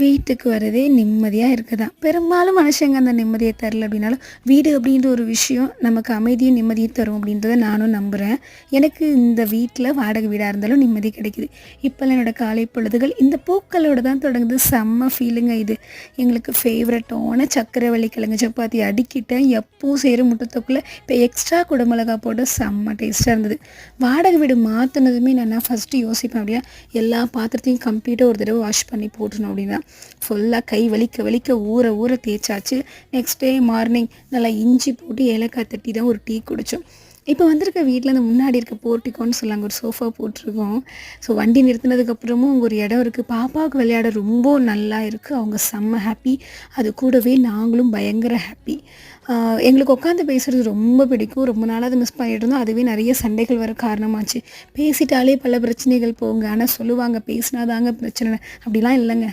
வீட்டுக்கு வரதே நிம்மதியாக இருக்க தான் பெரும்பாலும் மனுஷங்க அந்த நிம்மதியை தரல அப்படின்னாலும் வீடு அப்படின்ற ஒரு விஷயம் நமக்கு அமைதியும் நிம்மதியும் தரும் அப்படின்றத நானும் நம்புகிறேன் எனக்கு இந்த வீட்டில் வாடகை வீடாக இருந்தாலும் நிம்மதி கிடைக்குது. இப்போல்லாம் என்னோடய காலை பொழுதுகள் இந்த பூக்களோட தான் தொடங்குது. செம்ம ஃபீலுங்க இது. எங்களுக்கு ஃபேவரட்டான சக்கரவள்ளி கிழங்கு சப்பாத்தி அடிக்கிட்டேன். எப்பவும் செய்கிற முட்டத்தொக்குல இப்போ எக்ஸ்ட்ரா குடமிளகா போட்டு செம்ம டேஸ்ட்டாக இருந்தது. வாடகை வீடு மாற்றினதுமே நான் ஃபஸ்ட்டு யோசிப்பேன் அப்படின்னா எல்லா பாத்திரத்தையும் கம்ப்ளீட்டாக ஒரு தடவை வாஷ் பண்ணி போட்டுருணும் அப்படின்னா. ஃபுல்லாக கை வலிக்க வலிக்க ஊற ஊற தேய்ச்சாச்சு. நெக்ஸ்ட் டே மார்னிங் நல்லா இஞ்சி போட்டு ஏலக்காய் தட்டி தான் ஒரு டீ குடித்தோம் இப்போ வந்திருக்க வீட்டில் அந்த முன்னாடி இருக்க போர்ட்டிக்கோன்னு சொல்லாங்க ஒரு சோஃபா போட்டிருக்கோம். ஸோ வண்டி நிறுத்தினதுக்கப்புறமும் அங்கே ஒரு இடம் இருக்குது பாப்பாவுக்கு விளையாட ரொம்ப நல்லா இருக்குது அவங்க செம்ம ஹாப்பி அது கூடவே நாங்களும் பயங்கர ஹாப்பி எங்களுக்கு உட்காந்து பேசுகிறது ரொம்ப பிடிக்கும். ரொம்ப நாளாக அதை மிஸ் பண்ணிட்டு இருந்தோம். அதுவே நிறைய சண்டைகள் வர காரணமாச்சு. பேசிட்டாலே பல பிரச்சனைகள் போங்க ஆனால் சொல்லுவாங்க பேசினாதாங்க பிரச்சனை. அப்படிலாம் இல்லைங்க.